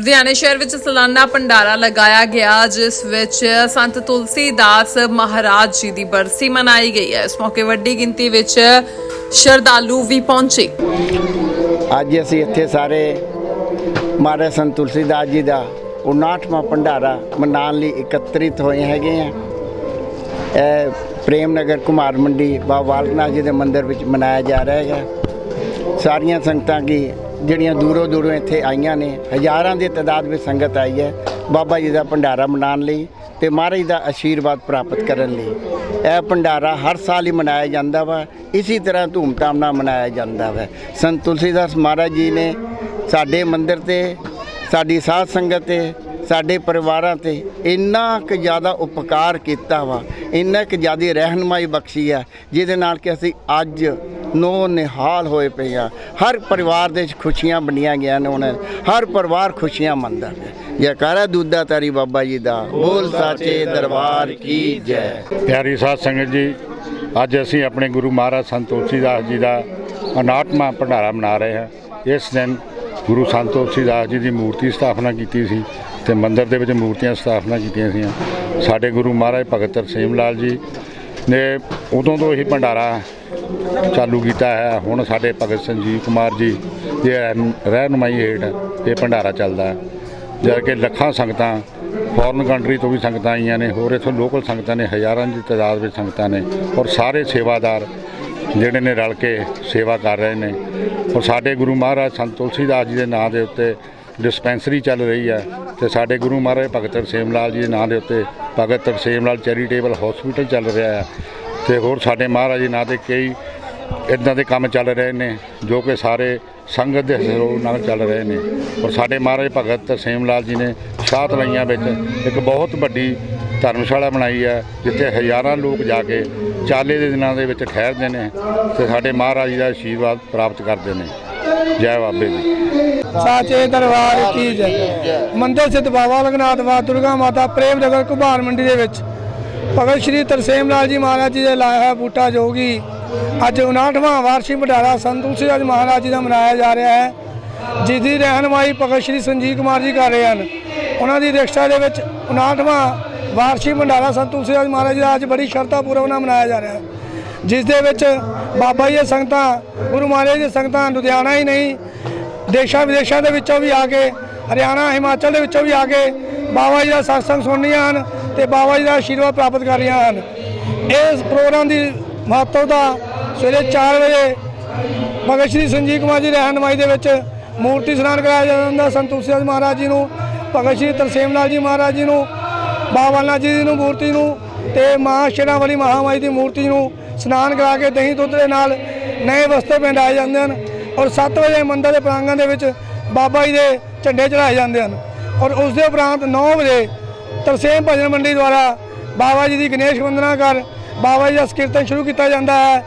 ਲੁਧਿਆਣੇ ਸ਼ਹਿਰ ਵਿੱਚ ਸਾਲਾਨਾ ਭੰਡਾਰਾ ਲਗਾਇਆ ਗਿਆ, ਜਿਸ ਵਿੱਚ ਸੰਤ ਤੁਲਸੀਦਾਸ ਮਹਾਰਾਜ ਜੀ ਦੀ ਬਰਸੀ ਮਨਾਈ ਗਈ ਹੈ। ਇਸ ਮੌਕੇ ਵੱਡੀ ਗਿਣਤੀ ਵਿੱਚ ਸ਼ਰਧਾਲੂ ਵੀ ਪਹੁੰਚੇ। ਅੱਜ ਅਸੀਂ ਇੱਥੇ ਸਾਰੇ ਮਹਾਰਾਜ ਸੰਤ ਤੁਲਸੀਦਾਸ ਜੀ ਦਾ 59ਵਾਂ ਭੰਡਾਰਾ ਮਨਾਉਣ ਲਈ ਇਕੱਤਰਿਤ ਹੋਏ ਹੈਗੇ ਆ ਇਹ ਪ੍ਰੇਮ ਨਗਰ ਕੁਮਾਰ ਮੰਡੀ ਬਾਬਾ ਬਾਲਕਨਾਥ ਜੀ ਦੇ ਮੰਦਿਰ ਵਿੱਚ ਮਨਾਇਆ ਜਾ ਰਿਹਾ ਹੈਗਾ। ਸਾਰੀਆਂ ਸੰਗਤਾਂ ਕੀ ਜਿਹੜੀਆਂ ਦੂਰੋਂ ਦੂਰੋਂ ਇੱਥੇ ਆਈਆਂ ਨੇ, ਹਜ਼ਾਰਾਂ ਦੀ ਤਾਦਾਦ ਵਿੱਚ ਸੰਗਤ ਆਈ ਹੈ, ਬਾਬਾ ਜੀ ਦਾ ਭੰਡਾਰਾ ਮਨਾਉਣ ਲਈ ਤੇ ਮਹਾਰਾਜ ਦਾ ਆਸ਼ੀਰਵਾਦ ਪ੍ਰਾਪਤ ਕਰਨ ਲਈ। ਇਹ ਭੰਡਾਰਾ ਹਰ ਸਾਲ ਹੀ ਮਨਾਇਆ ਜਾਂਦਾ ਵਾ, ਇਸੇ ਤਰ੍ਹਾਂ ਧੂਮਧਾਮ ਨਾਲ ਮਨਾਇਆ ਜਾਂਦਾ ਵਾ। ਸੰਤ ਤੁਲਸੀਦਾਸ ਮਹਾਰਾਜ ਜੀ ਨੇ ਸਾਡੇ ਮੰਦਿਰ ਤੇ, ਸਾਡੀ ਸਾਧ ਸੰਗਤ ਤੇ ਸਾਡੇ ਪਰਿਵਾਰਾਂ ਤੇ ਇੰਨਾ ਕੁ ਜ਼ਿਆਦਾ ਉਪਕਾਰ ਕੀਤਾ ਵਾ, ਇੰਨਾ ਕੁ ਜ਼ਿਆਦਾ ਰਹਿਨਮਾਈ ਬਖਸ਼ੀ ਆ, ਜਿਹਦੇ ਨਾਲ ਕਿ ਅਸੀਂ ਅੱਜ ਨੋ ਨਿਹਾਲ ਹੋਏ ਪਏ ਆ। ਹਰ ਪਰਿਵਾਰ ਦੇ ਵਿੱਚ ਖੁਸ਼ੀਆਂ ਵੰਡੀਆਂ ਗਿਆ ਨੇ ਉਹਨਾਂ ਹਰ ਪਰਿਵਾਰ ਖੁਸ਼ੀਆਂ ਮੰਨਦਾ ਜੈਕਾਰਾ ਦੁੱਧਾ ਤਾਰੀ ਬਾਬਾ ਜੀ ਦਾ, ਬੋਲ ਸਾਚੇ ਦਰਬਾਰ ਕੀ ਜੈ। ਪਿਆਰੀ ਸਾਧ ਸੰਗਤ ਜੀ, ਅੱਜ ਅਸੀਂ ਆਪਣੇ ਗੁਰੂ ਮਹਾਰਾਜ ਸੰਤ ਤੁਲਸੀਦਾਸ ਜੀ ਦਾ 59ਵਾਂ ਭੰਡਾਰਾ ਮਨਾ ਰਹੇ ਹਾਂ। ਇਸ ਦਿਨ ਗੁਰੂ ਸੰਤ ਤੁਲਸੀਦਾਸ ਜੀ ਦੀ ਮੂਰਤੀ ਸਥਾਪਨਾ ਕੀਤੀ ਸੀ ਤੇ ਮੰਦਿਰ ਦੇ ਵਿੱਚ ਮੂਰਤੀਆਂ ਸਥਾਪਨਾ ਕੀਤੀਆਂ ਸੀ ਸਾਡੇ ਗੁਰੂ ਮਹਾਰਾਜ ਭਗਤ ਤਰਸੇਮ ਲਾਲ ਜੀ ਨੇ ਉਦੋਂ ਤੋਂ ਹੀ ਭੰਡਾਰਾ ਚਾਲੂ ਕੀਤਾ ਹੈ। ਹੁਣ ਸਾਡੇ ਭਗਤ ਸੰਜੀਵ ਕੁਮਾਰ ਜੀ ਦੇ ਰਹਿਨਮਾਈ ਹੇਠ ਇਹ ਭੰਡਾਰਾ ਚੱਲਦਾ ਹੈ। ਜਦ ਕਿ ਲੱਖਾਂ ਸੰਗਤਾਂ, ਫੋਰਨ ਕੰਟਰੀ ਤੋਂ ਵੀ ਸੰਗਤਾਂ ਆਈਆਂ ਨੇ, ਹੋਰ ਇੱਥੋਂ ਲੋਕਲ ਸੰਗਤਾਂ ਨੇ, ਹਜ਼ਾਰਾਂ ਦੀ ਤਾਦਾਦ ਵਿੱਚ ਸੰਗਤਾਂ ਨੇ ਔਰ ਸਾਰੇ ਸੇਵਾਦਾਰ ਜਿਹੜੇ ਨੇ ਰਲ ਕੇ ਸੇਵਾ ਕਰ ਰਹੇ ਨੇ। ਔਰ ਸਾਡੇ ਗੁਰੂ ਮਹਾਰਾਜ ਸੰਤ ਤੁਲਸੀਦਾਸ ਜੀ ਦੇ ਨਾਂ ਦੇ ਉੱਤੇ ਡਿਸਪੈਂਸਰੀ ਚੱਲ ਰਹੀ ਹੈ ਤੇ ਸਾਡੇ ਗੁਰੂ ਮਹਾਰਾਜ ਭਗਤ ਤਰਸੇਮ ਲਾਲ ਜੀ ਦੇ ਨਾਂ ਦੇ ਉੱਤੇ ਭਗਤ ਤਰਸੇਮ ਲਾਲ ਚੈਰੀਟੇਬਲ ਹਸਪੀਟਲ ਚੱਲ ਰਿਹਾ ਹੈ। ਤੇ ਹੋਰ ਸਾਡੇ ਮਹਾਰਾਜ ਦੇ ਨਾਂ ਤੇ ਕਈ ਇਦਾਂ ਦੇ ਕੰਮ ਚੱਲ ਰਹੇ ਨੇ ਜੋ ਕਿ ਸਾਰੇ ਸੰਗਤ ਦੇ ਸਹਿਯੋਗ ਨਾਲ ਚੱਲ ਰਹੇ ਨੇ। ਔਰ ਸਾਡੇ ਮਹਾਰਾਜ ਭਗਤ ਤਰਸੇਮ ਲਾਲ ਜੀ ਨੇ ਸ਼ਾਹ ਤਲਈਆਂ ਵਿੱਚ ਇੱਕ ਬਹੁਤ ਵੱਡੀ ਧਰਮਸ਼ਾਲਾ ਬਣਾਈ ਹੈ, ਜਿੱਥੇ ਹਜ਼ਾਰਾਂ ਲੋਕ ਜਾ ਕੇ ਚਾਲੇ ਦੇ ਦਿਨਾਂ ਦੇ ਵਿੱਚ ਠਹਿਰਦੇ ਨੇ ਤੇ ਸਾਡੇ ਮਹਾਰਾਜ ਜੀ ਦਾ ਆਸ਼ੀਰਵਾਦ ਪ੍ਰਾਪਤ ਕਰਦੇ ਨੇ। ਜੈ ਬਾਬੇ ਜੀ ਸਾਚੇ ਦਰਬਾਰ ਕੀ ਜੈ ਮੰਦਿਰ ਸਿੱਧ ਬਾਬਾ ਲਗਨਾਥ ਵਾ ਦੁਰਗਾ ਮਾਤਾ ਪ੍ਰੇਮ ਨਗਰ ਕੁਬਾਰ ਮੰਡੀ ਦੇ ਵਿੱਚ। ਭਗਤ ਸ਼੍ਰੀ ਤਰਸੇਮ ਲਾਲ ਜੀ ਮਹਾਰਾਜ ਜੀ ਦੇ ਲਾਇਆ ਹੋਇਆ ਬੂਟਾ ਜੋਗੀ। ਅੱਜ 59ਵਾਂ ਵਾਰਸ਼ਿਕ ਭੰਡਾਰਾ ਸੰਤ ਤੁਲਸੀਦਾਸ ਮਹਾਰਾਜ ਜੀ ਦਾ ਮਨਾਇਆ ਜਾ ਰਿਹਾ ਹੈ। ਜਿਸ ਦੀ ਰਹਿਨਮਾਈ ਭਗਤ ਸ਼੍ਰੀ ਸੰਜੀਵ ਕੁਮਾਰ ਜੀ ਕਰ ਰਹੇ ਹਨ। ਉਹਨਾਂ ਦੀ ਰਿਕਸ਼ਾ ਦੇ ਵਿੱਚ 59ਵਾਂ ਵਾਰਸ਼ੀ ਭੰਡਾਰਾ ਸੰਤ ਤੁਲਸੀਦਾਸ ਮਹਾਰਾਜ ਦਾ ਅੱਜ ਬੜੀ ਸ਼ਰਧਾ ਪੂਰਵਕ ਨਾਲ ਮਨਾਇਆ ਜਾ ਰਿਹਾ ਹੈ। ਜਿਸ ਦੇ ਵਿੱਚ ਬਾਬਾ ਜੀ ਦੀਆਂ ਸੰਗਤਾਂ, ਗੁਰੂ ਮਹਾਰਾਜ ਦੀਆਂ ਸੰਗਤਾਂ ਲੁਧਿਆਣਾ ਹੀ ਨਹੀਂ, ਦੇਸ਼ਾਂ ਵਿਦੇਸ਼ਾਂ ਦੇ ਵਿੱਚੋਂ ਵੀ ਆ ਕੇ, ਹਰਿਆਣਾ, ਹਿਮਾਚਲ ਦੇ ਵਿੱਚੋਂ ਵੀ ਆ ਕੇ ਬਾਬਾ ਜੀ ਦਾ ਸਤਸੰਗ ਸੁਣਨੀਆਂ ਹਨ ਤੇ ਬਾਬਾ ਜੀ ਦਾ ਆਸ਼ੀਰਵਾਦ ਪ੍ਰਾਪਤ ਕਰ ਰਹੀਆਂ ਹਨ। ਇਸ ਪ੍ਰੋਗਰਾਮ ਦੀ ਮਹੱਤਵਤਾ ਸਵੇਰੇ 4 ਵਜੇ ਭਗਤ ਸ਼੍ਰੀ ਸੰਜੀਵ ਕੁਮਾਰ ਜੀ ਰਹਿਨਮਾਈ ਦੇ ਵਿੱਚ ਮੂਰਤੀ ਸਨਾਨ ਕਰਾਇਆ ਜਾਂਦਾ ਸੰਤ ਤੁਲਸੀਦਾਸ ਮਹਾਰਾਜ ਜੀ ਨੂੰ, ਭਗਤ ਸ਼੍ਰੀ ਤਰਸੇਮ ਲਾਲ ਜੀ ਮਹਾਰਾਜ ਜੀ ਨੂੰ ਬਾਬਾ ਨਾਥ ਜੀ ਨੂੰ ਮੂਰਤੀ ਨੂੰ ਤੇ ਮਾਂ ਸ਼ੇਰਾਂ ਵਾਲੀ ਮਹਾਮਾਈ ਦੀ ਮੂਰਤੀ ਨੂੰ ਇਸ਼ਨਾਨ ਕਰਾ ਕੇ ਦਹੀਂ ਦੁੱਧ ਦੇ ਨਾਲ ਨਵੇਂ ਵਸਤਰ ਪਹਿਨਾਏ ਜਾਂਦੇ ਹਨ ਔਰ 7 ਵਜੇ ਮੰਦਰ ਦੇ ਪ੍ਰਾਂਗਣ ਦੇ ਵਿੱਚ ਬਾਬਾ ਜੀ ਦੇ ਝੰਡੇ ਚੜਾਏ ਜਾਂਦੇ ਹਨ ਔਰ ਉਸ ਦੇ ਉਪਰੰਤ 9 ਵਜੇ ਤਰਸੇਮ ਭਜਨ ਮੰਡੀ ਦੁਆਰਾ ਬਾਬਾ ਜੀ ਦੀ ਗਣੇਸ਼ ਵੰਦਨਾ ਕਰ ਬਾਬਾ ਜੀ ਦਾ ਕੀਰਤਨ ਸ਼ੁਰੂ ਕੀਤਾ ਜਾਂਦਾ ਹੈ।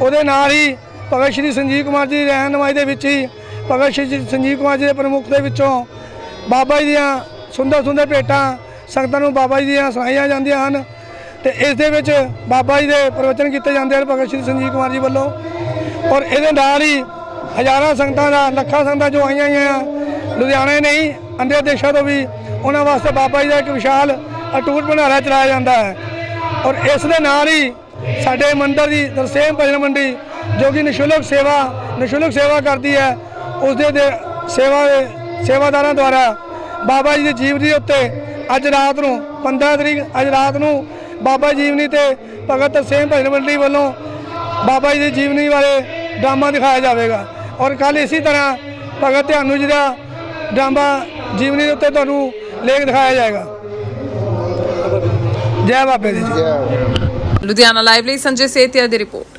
ਉਹਦੇ ਨਾਲ ਹੀ ਭਗਤ ਸ਼੍ਰੀ ਸੰਜੀਵ ਕੁਮਾਰ ਜੀ ਦੀ ਰਹਿਨਮਾਈ ਦੇ ਵਿੱਚ ਹੀ ਭਗਤ ਸ਼੍ਰੀ ਸੰਜੀਵ ਕੁਮਾਰ ਜੀ ਦੇ ਪ੍ਰਮੁੱਖ ਦੇ ਵਿੱਚੋਂ ਬਾਬਾ ਜੀ ਦੀਆਂ ਸੁੰਦਰ ਸੁੰਦਰ ਭੇਟਾਂ ਸੰਗਤਾਂ ਨੂੰ ਬਾਬਾ ਜੀ ਦੀਆਂ ਸੁਣਾਈਆਂ ਜਾਂਦੀਆਂ ਹਨ ਤੇ ਇਸ ਦੇ ਵਿੱਚ ਬਾਬਾ ਜੀ ਦੇ ਪ੍ਰਵਚਨ ਕੀਤੇ ਜਾਂਦੇ ਹਨ ਭਗਤ ਸ਼੍ਰੀ ਸੰਜੀਵ ਕੁਮਾਰ ਜੀ ਵੱਲੋਂ ਔਰ ਇਹਦੇ ਨਾਲ ਹੀ ਹਜ਼ਾਰਾਂ ਸੰਗਤਾਂ ਦਾ, ਲੱਖਾਂ ਸੰਗਤਾਂ ਜੋ ਆਈਆਂ ਹੋਈਆਂ ਆ, ਲੁਧਿਆਣਾ ਨਹੀਂ ਅੰਦਰ ਦੇਸ਼ਾਂ ਤੋਂ ਵੀ ਉਹਨਾਂ ਵਾਸਤੇ ਬਾਬਾ ਜੀ ਦਾ ਇੱਕ ਵਿਸ਼ਾਲ ਅਟੂਟ ਭੰਡਾਰਾ ਚਲਾਇਆ ਜਾਂਦਾ ਹੈ। ਔਰ ਇਸ ਦੇ ਨਾਲ ਹੀ ਸਾਡੇ ਮੰਦਰ ਦੀ ਦਰਸੇਮ ਭਜਨ ਮੰਡੀ ਜੋ ਕਿ ਨਿਸ਼ੁਲਕ ਸੇਵਾ ਨਿਸ਼ੁਲਕ ਸੇਵਾ ਕਰਦੀ ਹੈ ਉਸ ਦੇ ਸੇਵਾ ਸੇਵਾਦਾਰਾਂ ਦੁਆਰਾ ਬਾਬਾ ਜੀ ਦੀ ਜੀਵਨੀ ਉੱਤੇ ਅੱਜ ਰਾਤ ਨੂੰ 15 ਤਰੀਕ ਅੱਜ ਰਾਤ ਨੂੰ ਬਾਬਾ ਜੀਵਨੀ ਤੇ ਭਗਤ ਤਰਸੇਮ ਭਜਨ ਮੰਡਲੀ ਵੱਲੋਂ ਬਾਬਾ ਜੀ ਦੀ ਜੀਵਨੀ ਬਾਰੇ ਡਰਾਮਾ ਦਿਖਾਇਆ ਜਾਵੇਗਾ। ਔਰ ਕੱਲ ਇਸੇ ਤਰ੍ਹਾਂ ਭਗਤ ਧਿਆਨੂ ਜੀ ਦਾ ਡਰਾਮਾ ਜੀਵਨੀ ਦੇ ਉੱਤੇ ਤੁਹਾਨੂੰ ਲੇਖ ਦਿਖਾਇਆ ਜਾਏਗਾ। ਜੈ ਬਾਬੇ ਦੀ। ਜੀ ਲੁਧਿਆਣਾ ਲਾਈਵ ਲਈ ਸੰਜੇ ਸੇਤੀਆ ਦੀ ਰਿਪੋਰਟ।